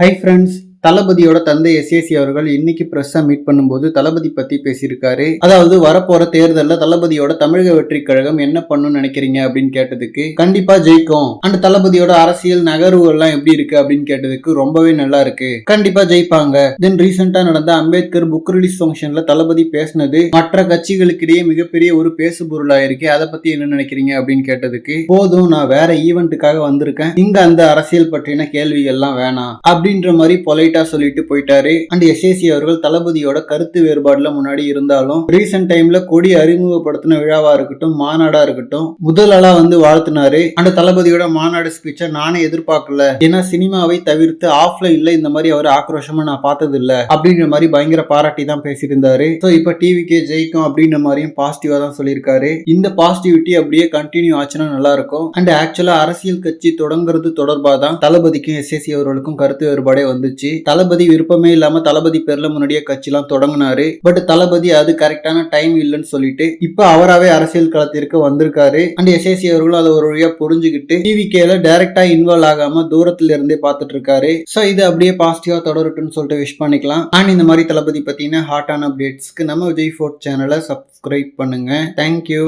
Hi friends தளபதியோட தந்தை SAC அவர்கள் இன்னைக்கு பிரஸ்ஸா மீட் பண்ணும்போது தளபதி பத்தி பேசியிருக்காரு. அதாவது வரப்போற தேர்தல்ல தளபதியோட தமிழக வெற்றி கழகம் என்ன பண்ணுன்னு நினைக்கிறீங்க அப்படின்னு கேட்டதுக்கு கண்டிப்பா ஜெயிக்கும். அண்ட் தளபதியோட அரசியல் நகர்வுகள் எல்லாம் எப்படி இருக்கு அப்படின்னு கேட்டதுக்கு ரொம்பவே நல்லா இருக்கு. கண்டிப்பா ஜெயிப்பாங்க. தென் ரீசெண்டா நடந்த அம்பேத்கர் புக் ரிலீஸ் ஃபங்க்ஷன்ல தளபதி பேசினது மற்ற கட்சிகளுக்கிடையே மிகப்பெரிய ஒரு பேசு பொருளாயிருக்கு. அதை பத்தி என்ன நினைக்கிறீங்க அப்படின்னு கேட்டதுக்கு போதும் நான் வேற ஈவெண்ட்டுக்காக வந்திருக்கேன். இங்க அந்த அரசியல் பற்றின கேள்விகள்லாம் வேணாம். அப்படின்ற மாதிரி பொலைட்டா சொல்லிட்டு போயிட்டாரு. அண்ட் எஸ்ஏசி அவர்கள் தளபதியோட கருத்து வேறுபாடுல முன்னாடி இருந்தாலும் ரீசெண்ட் டைம்ல கொடி அறிமுகப்படுத்தின விழாவா இருக்கட்டும் மாநாடா இருக்கட்டும் முதல் ஆளா வந்து வாழ்த்தினாரு. அண்ட் தளபதியோட மாநாடு ஸ்பீச்சை நானே எதிர்பார்க்கல. ஏன்னா சினிமாவை தவிர்த்து ஆஃப்ல இந்த மாதிரி அவர் ஆக்ரோஷமா நான் பார்த்தது இல்ல அப்படின்ற மாதிரி பயங்கர பாராட்டி தான் பேசியிருந்தாரு. ஸோ இப்போ டிவிக்கே ஜெயிக்கும் அப்படின்ற மாதிரியும் பாசிட்டிவா தான் சொல்லியிருக்காரு. இந்த பாசிட்டிவிட்டி அப்படியே கண்டினியூ ஆச்சுன்னா நல்லா இருக்கும் அண்ட் ஆக்சுவலா அரசியல் கட்சி தொடங்குறது தொடர்பாக தான் தளபதிக்கும் எஸ்எஸ்சி அவர்களுக்கும் கருத்து வேறுபாடே வந்துச்சு. தளபதி விருப்பமே இல்லாம தளபதி பேர்ல முன்னாடியே கட்சிலாம் தொடங்கினாரு. பட் தளபதி அது கரெக்டான டைம் இல்லைன்னு சொல்லிட்டு இப்போ அவராவே அரசியல் களத்திற்கு வந்திருக்காரு. அண்ட் எஸ்எஸ்சி அவர்களும் அதை ஒரு வழியா புரிஞ்சுக்கிட்டு டிவிகேல டைரக்டா இன்வால்வ் ஆகாம தூரத்துல இருந்தே பார்த்துட்டு இருக்காரு ஸோ இது அப்படியே பாசிட்டிவா தொடரட்டும்னு சொல்லிட்டு விஷ் பண்ணிக்கலாம். அண்ட் இந்த மாதிரி தளபதி பத்தின ஹாட்டான அப்டேட்ஸ்க்கு நம்ம விஜய் ஃபோர்ட் சேனலை சப்ஸ்கிரைப் பண்ணுங்க. Thank you